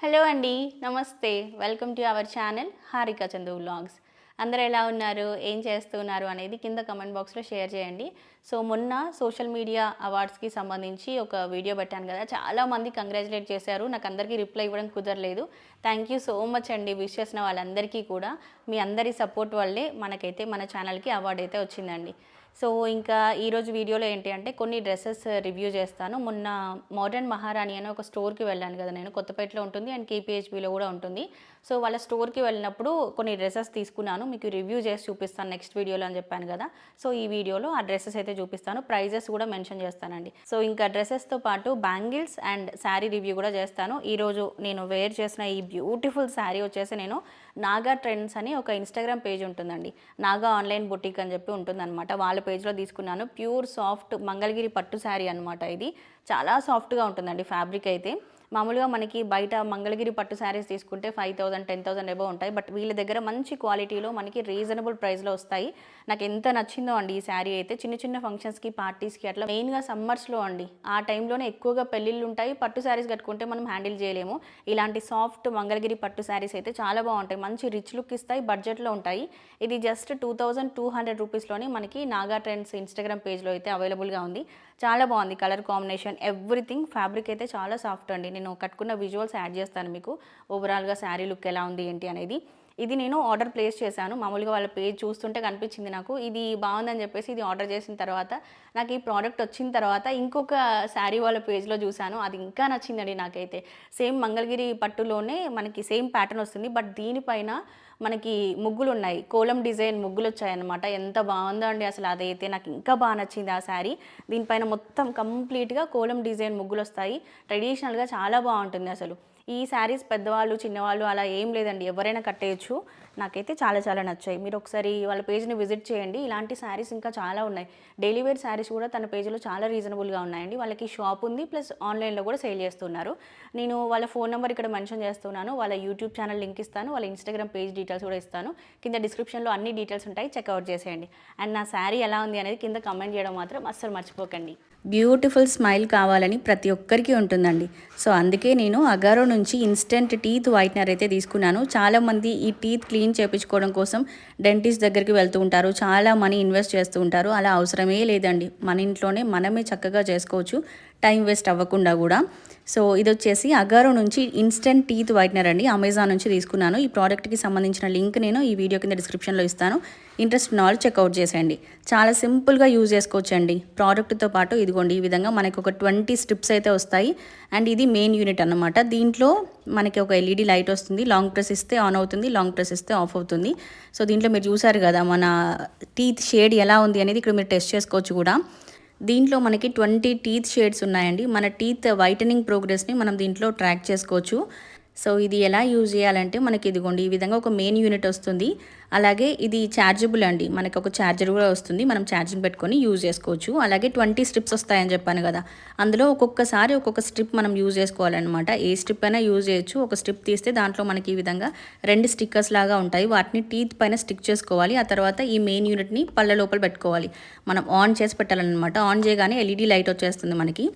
Hello అండి నమస్తే. Welcome to our channel Harika Chandu vlogs. అందరూ ఎలా ఉన్నారు? ఏం చేస్తున్నారు? అనేది కింద కమెంట్ బాక్స్లో షేర్ చేయండి. సో మొన్న సోషల్ మీడియా అవార్డ్స్కి సంబంధించి ఒక వీడియో పెట్టాను కదా చాలా మంది కంగ్రాచులేట్ చేశారు. నాకు అందరికీ రిప్లై ఇవ్వడం కుదరలేదు. థ్యాంక్ యూ సో మచ్ అండి విష్ చేసిన వాళ్ళందరికీ కూడా. మీ అందరి సపోర్ట్ వల్లే మనకైతే మన ఛానల్కి అవార్డు అయితే వచ్చిందండి. సో ఇంకా ఈరోజు వీడియోలో ఏంటి అంటే కొన్ని డ్రెస్సెస్ రివ్యూ చేస్తాను. మొన్న మోడర్న్ మహారాణి అనే ఒక స్టోర్కి వెళ్ళాను కదా నేను కొత్తపేటలో ఉంటుంది అండ్ కేపీహెచ్బిలో కూడా ఉంటుంది. సో వాళ్ళ స్టోర్కి వెళ్ళినప్పుడు కొన్ని డ్రెస్సెస్ తీసుకున్నాను. మీకు రివ్యూ చేసి చూపిస్తాను నెక్స్ట్ వీడియోలో అని చెప్పాను కదా. సో ఈ వీడియోలో ఆ డ్రెస్సెస్ అయితే చూపిస్తాను. ప్రైజెస్ కూడా మెన్షన్ చేస్తానండి. సో ఇంకా డ్రెస్సెస్తో పాటు బ్యాంగిల్స్ అండ్ శారీ రివ్యూ కూడా చేస్తాను. ఈరోజు నేను వేర్ చేసిన ఈ బ్యూటిఫుల్ శారీ వచ్చేసి నేను నాగా ట్రెండ్స్ అని ఒక ఇన్స్టాగ్రామ్ పేజ్ ఉంటుందండి. నాగా ఆన్లైన్ బుటిక్ అని చెప్పి ఉంటుందన్నమాట. వాళ్ళ పేజ్లో తీసుకున్నాను. ప్యూర్ సాఫ్ట్ మంగళగిరి పట్టు శారీ అనమాట ఇది. చాలా సాఫ్ట్గా ఉంటుందండి ఫ్యాబ్రిక్ అయితే. మామూలుగా మనకి బయట మంగళగిరి పట్టు శారీస్ తీసుకుంటే five thousand ten thousand above ఉంటాయి. బట్ వీళ్ళ దగ్గర మంచి క్వాలిటీలో మనకి రీజనబుల్ ప్రైస్లో వస్తాయి. నాకు ఎంత నచ్చిందో అండి ఈ శారీ అయితే. చిన్న చిన్న ఫంక్షన్స్కి పార్టీస్కి అట్లా మెయిన్గా సమ్మర్స్లో అండి. ఆ టైంలోనే ఎక్కువగా పెళ్ళిళ్ళు ఉంటాయి. పట్టు శారీస్ కట్టుకుంటే మనం హ్యాండిల్ చేయలేము. ఇలాంటి సాఫ్ట్ మంగళగిరి పట్టు శారీస్ అయితే చాలా బాగుంటాయి. మంచి రిచ్ లుక్ ఇస్తాయి. బడ్జెట్లో ఉంటాయి. ఇది just two thousand two hundred రూపీస్లోనే మనకి నాగా ట్రెండ్స్ ఇన్స్టాగ్రామ్ పేజ్లో అయితే అవైలబుల్గా ఉంది. చాలా బాగుంది. కలర్ కాంబినేషన్ ఎవ్రీథింగ్ ఫ్యాబ్రిక్ అయితే చాలా సాఫ్ట్ అండి. నేను కట్టుకున్న విజువల్స్ యాడ్ చేస్తాను మీకు. ఓవరాల్గా శారీ లుక్ ఎలా ఉంది ఏంటి అనేది. ఇది నేను ఆర్డర్ ప్లేస్ చేశాను. మామూలుగా వాళ్ళ పేజ్ చూస్తుంటే కనిపించింది నాకు. ఇది బాగుందని చెప్పేసి ఇది ఆర్డర్ చేసిన తర్వాత నాకు ఈ ప్రోడక్ట్ వచ్చిన తర్వాత ఇంకొక శారీ వాళ్ళ పేజ్లో చూశాను. అది ఇంకా నచ్చిందండి నాకైతే. సేమ్ మంగళగిరి పట్టులోనే మనకి సేమ్ ప్యాటర్న్ వస్తుంది. బట్ దీనిపైన మనకి ముగ్గులు ఉన్నాయి కోలం డిజైన్ ముగ్గులు వచ్చాయన్నమాట ఎంత బాగుందో అండి అసలు అదైతే. నాకు ఇంకా బాగా నచ్చింది ఆ శారీ. దీనిపైన మొత్తం కంప్లీట్గా కోలం డిజైన్ ముగ్గులు వస్తాయి ట్రెడిషనల్గా చాలా బాగుంటుంది అసలు. ఈ శారీస్ పెద్దవాళ్ళు చిన్నవాళ్ళు అలా ఏం లేదండి. ఎవరైనా కట్టేయచ్చు. నాకైతే చాలా చాలా నచ్చాయి. మీరు ఒకసారి వాళ్ళ పేజ్ని విజిట్ చేయండి. ఇలాంటి శారీస్ ఇంకా చాలా ఉన్నాయి. డైలీ వేర్ శారీస్ కూడా తన పేజ్లో చాలా రీజనబుల్గా ఉన్నాయండి. వాళ్ళకి షాప్ ఉంది. ప్లస్ ఆన్లైన్లో కూడా సేల్ చేస్తున్నారు. నేను వాళ్ళ ఫోన్ నెంబర్ ఇక్కడ మెన్షన్ చేస్తున్నాను. వాళ్ళ యూట్యూబ్ ఛానల్ లింక్ ఇస్తాను. వాళ్ళ ఇన్స్టాగ్రామ్ పేజ్ డీటెయిల్స్ కూడా ఇస్తాను. కింద డిస్క్రిప్షన్లో అన్ని డీటెయిల్స్ ఉంటాయి. చెక్అవుట్ చేసేయండి. అండ్ నా శారీ ఎలా ఉంది అనేది కింద కమెంట్ చేయడం మాత్రం అస్సలు మర్చిపోకండి. బ్యూటిఫుల్ స్మైల్ కావాలని ప్రతి ఒక్కరికి ఉంటుందండి. సో అందుకే నేను అగారో నుంచి ఇన్స్టెంట్ టీత్ వైట్నర్ అయితే తీసుకున్నాను. చాలామంది ఈ టీత్ క్లీన్ చేయించుకోవడం కోసం డెంటిస్ట్ దగ్గరికి వెళ్తూ ఉంటారు. చాలా మనీ ఇన్వెస్ట్ చేస్తూ ఉంటారు. అలా అవసరమే లేదండి. మన ఇంట్లోనే మనమే చక్కగా చేసుకోవచ్చు. టైం వేస్ట్ అవ్వకుండా కూడా. సో ఇది వచ్చేసి అగారో నుంచి ఇన్స్టెంట్ టీత్ వైట్నర్ అండి. అమెజాన్ నుంచి తీసుకున్నాను. ఈ ప్రోడక్ట్కి సంబంధించిన లింక్ నేను ఈ వీడియో కింద డిస్క్రిప్షన్లో ఇస్తాను. ఇంట్రెస్ట్ ఉన్న వాళ్ళు చెక్అవుట్ చేసేయండి. చాలా సింపుల్గా యూజ్ చేసుకోవచ్చు అండి ప్రోడక్ట్తో పాటు ఇదిగోండి ఈ విధంగా మనకి ఒక ట్వంటీ స్ట్రిప్స్ అయితే వస్తాయి. అండ్ ఇది మెయిన్ యూనిట్ అన్నమాట. దీంట్లో మనకి ఒక ఎల్ఈడి లైట్ వస్తుంది. లాంగ్ ప్రెస్ ఇస్తే ఆన్ అవుతుంది. లాంగ్ ప్రెస్ ఇస్తే ఆఫ్ అవుతుంది. సో దీంట్లో మీరు చూసారు కదా మన టీత్ షేడ్ ఎలా ఉంది అనేది ఇక్కడ మీరు టెస్ట్ చేసుకోవచ్చు కూడా. దీంట్లో మనకి ట్వంటీ టీత్ షేడ్స్ ఉన్నాయండి. మన టీత్ వైటనింగ్ ప్రోగ్రెస్ని మనం దీంట్లో ట్రాక్ చేసుకోవచ్చు. సో ఇది ఎలా యూజ్ చేయాలంటే మనకి ఇదిగోండి ఈ విధంగా ఒక మెయిన్ యూనిట్ వస్తుంది. అలాగే ఇది ఛార్జబుల్ అండి. మనకి ఒక ఛార్జర్ కూడా వస్తుంది. మనం ఛార్జింగ్ పెట్టుకొని యూజ్ చేసుకోవచ్చు. అలాగే ట్వంటీ స్ట్రిప్స్ వస్తాయని చెప్పాను కదా. అందులో ఒక్కొక్కసారి ఒక్కొక్క స్ట్రిప్ మనం యూజ్ చేసుకోవాలన్నమాట. ఏ స్ట్రిప్ అయినా యూజ్ చేయొచ్చు. ఒక స్ట్రిప్ తీస్తే దాంట్లో మనకి ఈ విధంగా రెండు స్టిక్కర్స్ లాగా ఉంటాయి. వాటిని టీత్ పైన స్టిక్ చేసుకోవాలి. ఆ తర్వాత ఈ మెయిన్ యూనిట్ని పళ్ళ లోపల పెట్టుకోవాలి. మనం ఆన్ చేసి పెట్టాలన్నమాట. ఆన్ చేయగానే ఎల్ఈడి లైట్ వచ్చేస్తుంది మనకి.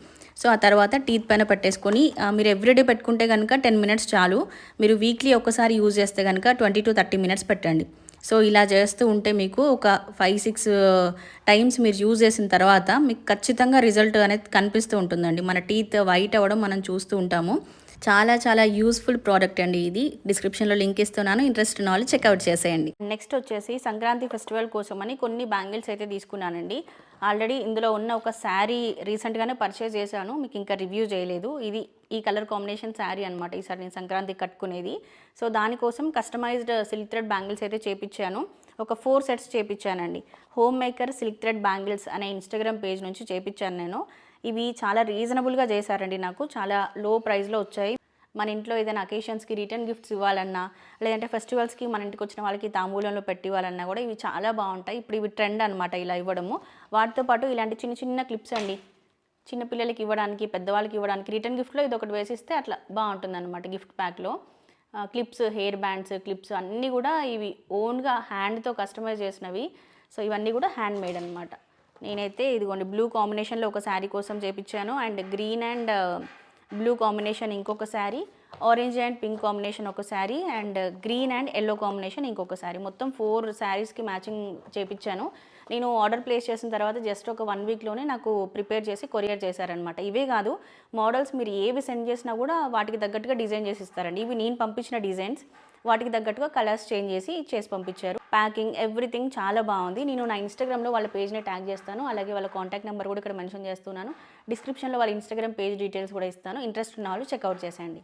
సో ఆ తర్వాత టీత్ పైన పెట్టేసుకొని మీరు ఎవ్రీడే పెట్టుకుంటే కనుక టెన్ మినిట్స్ చాలు. మీరు వీక్లీ ఒక్కసారి యూజ్ చేస్తే కనుక ట్వంటీ టు థర్టీ మినిట్స్ పెట్టండి. సో ఇలా చేస్తూ ఉంటే మీకు ఒక ఫైవ్ సిక్స్ టైమ్స్ మీరు యూజ్ చేసిన తర్వాత మీకు ఖచ్చితంగా రిజల్ట్ అనేది కనిపిస్తూ ఉంటుందండి. మన టీత్ వైట్ అవ్వడం మనం చూస్తూ ఉంటాము. చాలా చాలా యూస్ఫుల్ ప్రోడక్ట్ అండి ఇది. డిస్క్రిప్షన్లో లింక్ ఇస్తున్నాను. ఇంట్రెస్ట్ ఉన్న వాళ్ళు చెక్అవుట్ చేసేయండి. నెక్స్ట్ వచ్చేసి సంక్రాంతి ఫెస్టివల్ కోసమని కొన్ని బ్యాంగిల్స్ అయితే తీసుకున్నానండి. ఆల్రెడీ ఇందులో ఉన్న ఒక శారీ రీసెంట్గానే పర్చేస్ చేశాను. మీకు ఇంకా రివ్యూ చేయలేదు. ఇది ఈ కలర్ కాంబినేషన్ శారీ అనమాట ఈసారి నేను సంక్రాంతి కట్టుకునేది. సో దానికోసం కస్టమైజ్డ్ సిల్క్ థ్రెడ్ బ్యాంగిల్స్ అయితే చేపించాను. ఒక four sets చేపించానండి. Home maker silk thread bangles అనే ఇన్స్టాగ్రామ్ పేజ్ నుంచి చేపించాను నేను. ఇవి చాలా రీజనబుల్గా చేశారండి నాకు. చాలా లో ప్రైస్లో వచ్చాయి. మన ఇంట్లో ఏదైనా అకేషన్స్కి రిటర్న్ గిఫ్ట్స్ ఇవ్వాలన్నా లేదంటే ఫెస్టివల్స్కి మన ఇంటికి వచ్చిన వాళ్ళకి తాంబూలంలో పెట్టి ఇవ్వాలన్నా కూడా ఇవి చాలా బాగుంటాయి. ఇప్పుడు ఇవి ట్రెండ్ అనమాట ఇలా ఇవ్వడము. వాటితో పాటు ఇలాంటి చిన్న చిన్న క్లిప్స్ అండి. చిన్న పిల్లలకి ఇవ్వడానికి పెద్దవాళ్ళకి ఇవ్వడానికి రిటర్న్ గిఫ్ట్లో ఇది ఒకటి వేసిస్తే అట్లా బాగుంటుంది అనమాట గిఫ్ట్ ప్యాక్లో. క్లిప్స్ హెయిర్ బ్యాండ్స్ క్లిప్స్ అన్నీ కూడా ఇవి ఓన్గా హ్యాండ్తో కస్టమైజ్ చేసినవి. సో ఇవన్నీ కూడా హ్యాండ్ మేడ్ అనమాట నేనైతే ఇదిగోండి బ్లూ కాంబినేషన్లో ఒక శారీ కోసం చేపించాను. And green and blue combination ఇంకొక saree orange and pink combination ఒక saree and green and yellow combination ఇంకొక శారీ. మొత్తం ఫోర్ శారీస్కి మ్యాచింగ్ చేపించాను. నేను ఆర్డర్ ప్లేస్ చేసిన తర్వాత జస్ట్ ఒక వన్ వీక్లోనే నాకు ప్రిపేర్ చేసి కొరియర్ చేశారనమాట ఇవే కాదు మోడల్స్ మీరు ఏవి సెండ్ చేసినా కూడా వాటికి తగ్గట్టుగా డిజైన్ చేసి ఇస్తారండి. ఇవి నేను పంపించిన డిజైన్స్ వాటికి తగ్గట్టుగా కలర్స్ చేంజ్ చేసి చేసి పంపించారు. ప్యాకింగ్ ఎవ్రీథింగ్ చాలా బాగుంది. నేను నా ఇన్స్టాగ్రామ్లో వాళ్ళ పేజ్ని ట్యాగ్ చేస్తాను. అలాగే వాళ్ళ కాంటాక్ట్ నెంబర్ కూడా ఇక్కడ మెన్షన్ చేస్తున్నాను. డిస్క్రిప్షన్లో వాళ్ళ ఇన్స్టాగ్రామ్ పేజ్ డీటెయిల్స్ కూడా ఇస్తాను. ఇంట్రెస్ట్ ఉన్న వాళ్ళు చెక్అవుట్ చేసేయండి.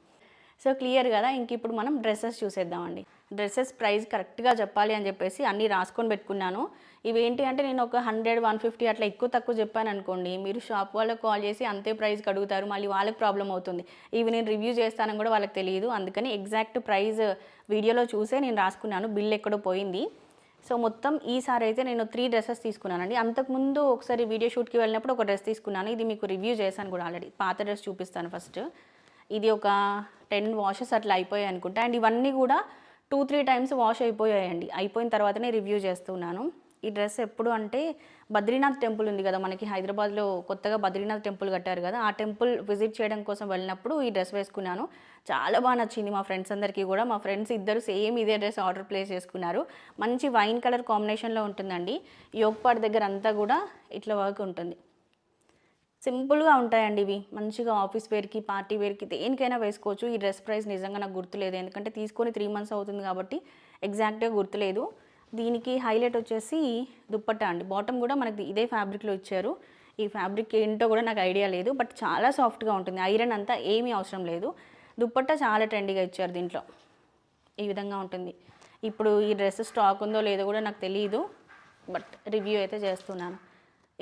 సో క్లియర్ కదా? ఇంక ఇప్పుడు మనం డ్రెస్సెస్ చూసేద్దామండి. డ్రెస్సెస్ ప్రైస్ కరెక్ట్గా చెప్పాలి అని చెప్పేసి అన్నీ రాసుకొని పెట్టుకున్నాను. ఇవేంటి అంటే నేను ఒక హండ్రెడ్ వన్ ఫిఫ్టీ అట్లా ఎక్కువ తక్కువ చెప్పాను అనుకోండి మీరు షాప్ వాళ్ళకి కాల్ చేసి అంతే ప్రైస్కి అడుగుతారు. మళ్ళీ వాళ్ళకి ప్రాబ్లం అవుతుంది. ఇవి నేను రివ్యూ చేస్తానని కూడా వాళ్ళకి తెలియదు. అందుకని ఎగ్జాక్ట్ ప్రైస్ వీడియోలో చూసే నేను రాసుకున్నాను బిల్ ఎక్కడో పోయింది. సో మొత్తం ఈసారి అయితే నేను త్రీ డ్రెస్సెస్ తీసుకున్నానండి. అంతకుముందు ఒకసారి వీడియో షూట్కి వెళ్ళినప్పుడు ఒక డ్రెస్ తీసుకున్నాను. ఇది మీకు రివ్యూ చేశాను కూడా ఆల్రెడీ పాత డ్రెస్ చూపిస్తాను ఫస్ట్ ఇది ఒక టెన్ వాషెస్ అట్లా అయిపోయాయి అనుకుంటా. అండ్ ఇవన్నీ కూడా టూ త్రీ టైమ్స్ వాష్ అయిపోయాయండి. అయిపోయిన తర్వాతనే రివ్యూ చేస్తున్నాను. ఈ డ్రెస్ ఎప్పుడు అంటే బద్రీనాథ్ టెంపుల్ ఉంది కదా మనకి హైదరాబాద్లో కొత్తగా బద్రీనాథ్ టెంపుల్ కట్టారు కదా ఆ టెంపుల్ విజిట్ చేయడం కోసం వెళ్ళినప్పుడు ఈ డ్రెస్ వేసుకున్నాను. చాలా బాగా నచ్చింది మా ఫ్రెండ్స్ అందరికీ కూడా మా ఫ్రెండ్స్ ఇద్దరు సేమ్ ఇదే డ్రెస్ ఆర్డర్ ప్లేస్ చేసుకున్నారు. మంచి వైన్ కలర్ కాంబినేషన్లో ఉంటుందండి. యోగపాడ్ దగ్గర అంతా కూడా ఇట్లా వర్క్ ఉంటుంది. సింపుల్గా ఉంటాయండి ఇవి. మంచిగా ఆఫీస్ వేర్కి పార్టీ వేర్కి దేనికైనా వేసుకోవచ్చు. ఈ డ్రెస్ ప్రైస్ నిజంగా నాకు గుర్తులేదు. ఎందుకంటే తీసుకొని త్రీ మంత్స్ అవుతుంది కాబట్టి ఎగ్జాక్ట్గా గుర్తులేదు. దీనికి హైలైట్ వచ్చేసి దుప్పట్టా అండి. బాటమ్ కూడా మనకి ఇదే ఫ్యాబ్రిక్లో ఇచ్చారు. ఈ ఫ్యాబ్రిక్ ఏంటో కూడా నాకు ఐడియా లేదు. బట్ చాలా సాఫ్ట్గా ఉంటుంది. ఐరన్ అంతా ఏమీ అవసరం లేదు. దుప్పట్టా చాలా ట్రెండీగా ఇచ్చారు దీంట్లో. ఈ విధంగా ఉంటుంది. ఇప్పుడు ఈ డ్రెస్ స్టాక్ ఉందో లేదో కూడా నాకు తెలియదు బట్ రివ్యూ అయితే చేస్తున్నాను.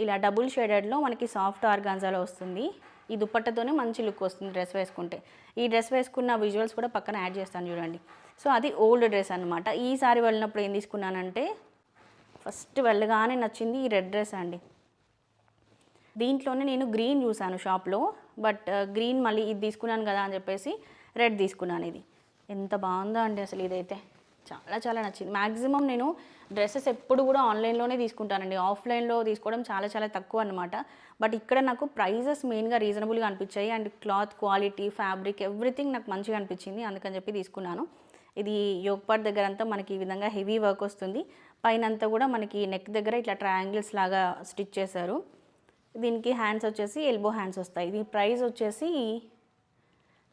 ఇలా డబుల్ షేడెడ్లో మనకి సాఫ్ట్ ఆర్గాన్జాలో వస్తుంది. ఈ దుప్పట్టతోనే మంచి లుక్ వస్తుంది డ్రెస్ వేసుకుంటే. ఈ డ్రెస్ వేసుకున్న విజువల్స్ కూడా పక్కన యాడ్ చేస్తాను చూడండి. సో అది ఓల్డ్ డ్రెస్ అనమాట ఈసారి వెళ్ళినప్పుడు ఏం తీసుకున్నానంటే ఫస్ట్ వెళ్ళగానే నచ్చింది ఈ రెడ్ డ్రెస్ అండి. దీంట్లోనే నేను గ్రీన్ చూసాను షాప్లో బట్ గ్రీన్ మళ్ళీ ఇది తీసుకున్నాను కదా అని చెప్పేసి రెడ్ తీసుకున్నాను ఇది. ఎంత బాగుందో అండి అసలు ఇదైతే. చాలా చాలా నచ్చింది. మ్యాక్సిమం నేను డ్రెస్సెస్ ఎప్పుడు కూడా ఆన్లైన్లోనే తీసుకుంటానండి. ఆఫ్లైన్లో తీసుకోవడం చాలా చాలా తక్కువ అనమాట బట్ ఇక్కడ నాకు ప్రైజెస్ మెయిన్గా రీజనబుల్గా అనిపించాయి. And cloth quality fabric everything నాకు మంచిగా అనిపించింది. అందుకని చెప్పి తీసుకున్నాను. ఇది యోగపాట్ దగ్గర అంతా మనకి ఈ విధంగా హెవీ వర్క్ వస్తుంది. పైన అంతా కూడా మనకి నెక్ దగ్గర ఇట్లా ట్రయాంగిల్స్ లాగా స్టిచ్ చేశారు. దీనికి హ్యాండ్స్ వచ్చేసి ఎల్బో హ్యాండ్స్ వస్తాయి. ఇది ప్రైస్ వచ్చేసి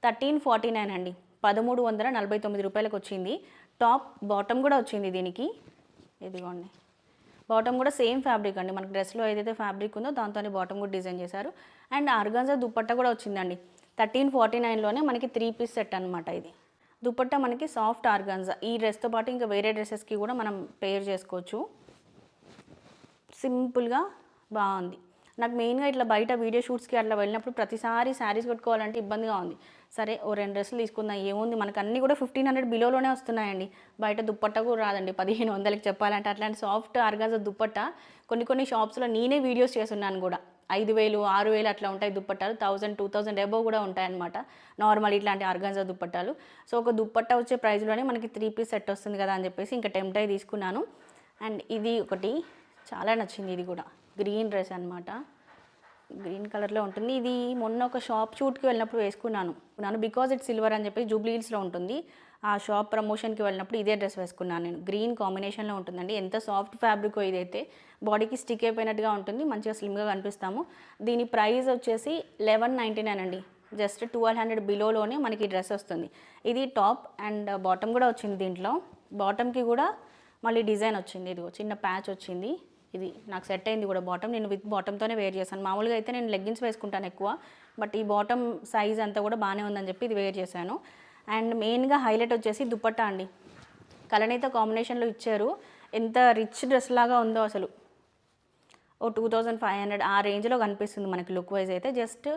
థర్టీన్ ఫార్టీ నైన్ అండి. పదమూడు వందల నలభై తొమ్మిది రూపాయలకు వచ్చింది. టాప్ బాటమ్ కూడా వచ్చింది దీనికి. ఇదిగోండి. బాటమ్ కూడా సేమ్ ఫ్యాబ్రిక్ అండి. మనకి డ్రెస్లో ఏదైతే ఫ్యాబ్రిక్ ఉందో దాంతోనే బాటమ్ కూడా డిజైన్ చేశారు. అండ్ ఆర్గాన్జా దుప్పట్టా కూడా వచ్చిందండి. థర్టీన్ ఫార్టీ నైన్లోనే మనకి త్రీ పీస్ సెట్ అనమాట ఇది. దుపట్టా మనకి సాఫ్ట్ ఆర్గాన్జా ఈ డ్రెస్తో పాటు ఇంకా వేరే డ్రెస్సెస్కి కూడా మనం పేర్ చేసుకోవచ్చు. సింపుల్గా బాగుంది. నాకు మెయిన్గా ఇట్లా బయట వీడియో షూట్స్కి అట్లా వెళ్ళినప్పుడు ప్రతిసారి శారీస్ కట్టుకోవాలంటే ఇబ్బందిగా ఉంది. సరే ఓ రెండు డ్రెస్సులు తీసుకుందాం ఏముంది? మనకు అన్నీ కూడా ఫిఫ్టీన్ హండ్రెడ్ బిలోలోనే వస్తున్నాయండి. బయట దుప్పట్ట కూడా రాదండి. పదిహేను వందలకి చెప్పాలంటే అట్లాంటి సాఫ్ట్ ఆర్గాజా దుప్పట్ట కొన్ని కొన్ని షాప్స్లో నేనే వీడియోస్ చేస్తున్నాను కూడా. ఐదు వేలు ఆరు వేలు అట్లా ఉంటాయి దుప్పట్టాలు. థౌసండ్ టూ థౌసండ్ అబోవ్ కూడా ఉంటాయన్నమాట. నార్మల్ ఇట్లాంటి ఆర్గాన్జా దుప్పట్టాలు. సో ఒక దుప్పట్ట వచ్చే ప్రైస్లోనే మనకి త్రీ పీస్ సెట్ వస్తుంది కదా అని చెప్పేసి ఇంకా టెంప్ట్ అయి తీసుకున్నాను. అండ్ ఇది ఒకటి. చాలా నచ్చింది ఇది కూడా. గ్రీన్ డ్రెస్ అనమాట గ్రీన్ కలర్లో ఉంటుంది. ఇది మొన్న ఒక షాప్ షూట్కి వెళ్ళినప్పుడు వేసుకున్నాను. నాను బికాజ్ ఇట్ సిల్వర్ అని చెప్పి జూబ్లీల్స్లో ఉంటుంది. ఆ షాప్ ప్రమోషన్కి వెళ్ళినప్పుడు ఇదే డ్రెస్ వేసుకున్నాను నేను. గ్రీన్ కాంబినేషన్లో ఉంటుందండి. ఎంత సాఫ్ట్ ఫ్యాబ్రిక్ ఇదైతే బాడీకి స్టిక్ అయిపోయినట్టుగా ఉంటుంది మంచిగా స్లిమ్గా కనిపిస్తాము. దీని ప్రైస్ వచ్చేసి లెవెన్ నైంటీ నైన్ అండి. జస్ట్ ట్వెల్వ్ హండ్రెడ్ బిలోలోనే మనకి డ్రెస్ వస్తుంది. ఇది టాప్ అండ్ బాటమ్ కూడా వచ్చింది దీంట్లో. బాటమ్కి కూడా మళ్ళీ డిజైన్ వచ్చింది. ఇది చిన్న ప్యాచ్ వచ్చింది. ఇది నాకు సెట్ అయింది కూడా బాటమ్. నేను విత్ బాటమ్తోనే వేర్ చేశాను. మామూలుగా అయితే నేను లెగ్గిన్స్ వేసుకుంటాను ఎక్కువ బట్ ఈ బాటమ్ సైజ్ అంతా కూడా బాగానే ఉందని చెప్పి ఇది వేర్ చేశాను. అండ్ మెయిన్గా హైలైట్ వచ్చేసి దుపట్టా అండి. కలనైతే కాంబినేషన్లో ఇచ్చారు. ఎంత రిచ్ డ్రెస్ లాగా ఉందో అసలు. ఓ టూ థౌజండ్ ఫైవ్ హండ్రెడ్ ఆ రేంజ్లో కనిపిస్తుంది మనకి లుక్ వైజ్ అయితే. జస్ట్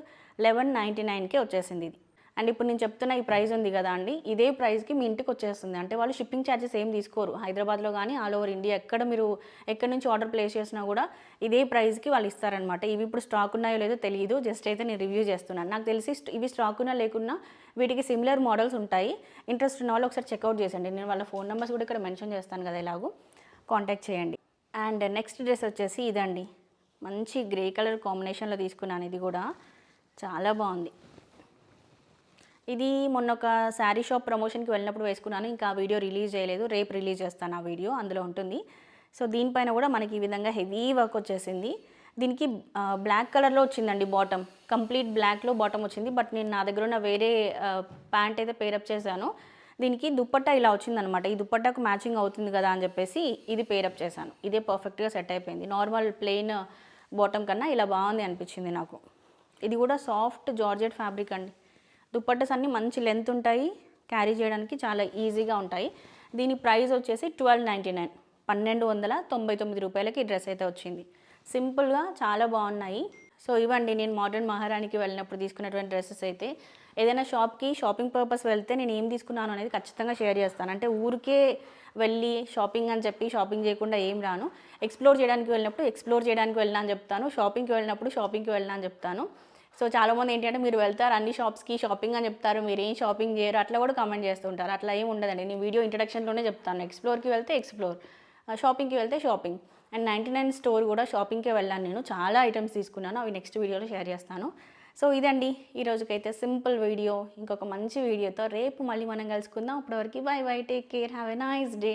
లెవెన్ నైంటీ నైన్కే వచ్చేసింది ఇది. అండ్ ఇప్పుడు నేను చెప్తున్న ఈ ప్రైస్ ఉంది కదా అండి ఇదే ప్రైస్కి మీ ఇంటికి వచ్చేస్తుంది. అంటే వాళ్ళు షిప్పింగ్ ఛార్జెస్ ఏం తీసుకోరు. హైదరాబాద్లో కానీ ఆల్ ఓవర్ ఇండియా ఎక్కడ మీరు ఎక్కడి నుంచి ఆర్డర్ ప్లేస్ చేసినా కూడా ఇదే ప్రైస్కి వాళ్ళు ఇస్తారనమాట ఇవి ఇప్పుడు స్టాక్ ఉన్నాయో లేదో తెలియదు జస్ట్ అయితే నేను రివ్యూ చేస్తున్నాను. నాకు తెలిసి ఇవి స్టాక్ ఉన్నా లేకున్నా వీటికి సిమిలర్ మోడల్స్ ఉంటాయి. ఇంట్రెస్ట్ ఉన్న వాళ్ళు ఒకసారి చెక్అవుట్ చేసండి నేను వాళ్ళ ఫోన్ నెంబర్స్ కూడా ఇక్కడ మెన్షన్ చేస్తాను కదా ఇలాగూ కాంటాక్ట్ చేయండి. అండ్ నెక్స్ట్ డ్రెస్ వచ్చేసి ఇదండి. మంచి గ్రే కలర్ కాంబినేషన్లో తీసుకున్నాను. ఇది కూడా. చాలా బాగుంది. ఇది మొన్న ఒక శారీ షాప్ ప్రమోషన్కి వెళ్ళినప్పుడు వేసుకున్నాను. ఇంకా ఆ వీడియో రిలీజ్ చేయలేదు. రేపు రిలీజ్ చేస్తాను ఆ వీడియో. అందులో ఉంటుంది. సో దీనిపైన కూడా మనకి ఈ విధంగా హెవీ వర్క్ వచ్చేసింది. దీనికి బ్లాక్ కలర్లో వచ్చిందండి బాటమ్. కంప్లీట్ బ్లాక్లో బాటమ్ వచ్చింది. బట్ నేను నా దగ్గర ఉన్న వేరే ప్యాంట్ అయితే పేరప్ చేశాను. దీనికి దుప్పట్టా ఇలా వచ్చిందనమాట ఈ దుప్పట్టాకు మ్యాచింగ్ అవుతుంది కదా అని చెప్పేసి ఇది పేరప్ చేశాను. ఇదే పర్ఫెక్ట్గా సెట్ అయిపోయింది. నార్మల్ ప్లెయిన్ బాటమ్ కన్నా ఇలా బాగుంది అనిపించింది నాకు. ఇది కూడా సాఫ్ట్ జార్జెట్ ఫ్యాబ్రిక్ అండి. దుప్పట్టస్ అన్నీ మంచి లెంత్ ఉంటాయి. క్యారీ చేయడానికి చాలా ఈజీగా ఉంటాయి. దీని ప్రైస్ వచ్చేసి ట్వెల్వ్ నైంటీ నైన్ పన్నెండు వందల తొంభై తొమ్మిది రూపాయలకి ఈ డ్రెస్ అయితే వచ్చింది. సింపుల్గా చాలా బాగున్నాయి. సో ఇవ్వండి నేను మోడర్న్ మహారాణికి వెళ్ళినప్పుడు తీసుకున్నటువంటి డ్రెస్సెస్ అయితే. ఏదైనా షాప్కి షాపింగ్ పర్పస్ వెళ్తే నేను ఏం తీసుకున్నాను అనేది ఖచ్చితంగా షేర్ చేస్తాను. అంటే ఊరికే వెళ్ళి షాపింగ్ అని చెప్పి షాపింగ్ చేయకుండా ఏం రాను. ఎక్స్ప్లోర్ చేయడానికి వెళ్ళినప్పుడు ఎక్స్ప్లోర్ చేయడానికి వెళ్ళినా అని చెప్తాను. షాపింగ్కి వెళ్ళినప్పుడు షాపింగ్కి వెళ్ళినా అని చెప్తాను. సో చాలామంది ఏంటంటే మీరు వెళ్తారు అన్ని షాప్స్కి షాపింగ్ అని చెప్తారు మీరు ఏం షాపింగ్ చేయరు అట్లా కూడా కామెంట్ చేస్తుంటారు. అట్లా ఏం ఉండదండి. నేను వీడియో ఇంట్రడక్షన్లోనే చెప్తాను. ఎక్స్ప్లోర్కి వెళ్తే ఎక్స్ప్లోర్ షాపింగ్కి వెళ్తే shopping and ninety nine store కూడా షాపింగ్కే వెళ్ళాను నేను. చాలా ఐటమ్స్ తీసుకున్నాను. అవి నెక్స్ట్ వీడియోలో షేర్ చేస్తాను. సో ఇదండి. ఈ రోజుకైతే సింపుల్ వీడియో ఇంకొక మంచి వీడియోతో రేపు మళ్ళీ మనం కలుసుకుందాం. అప్పటివరకు bye bye. Take care have a nice day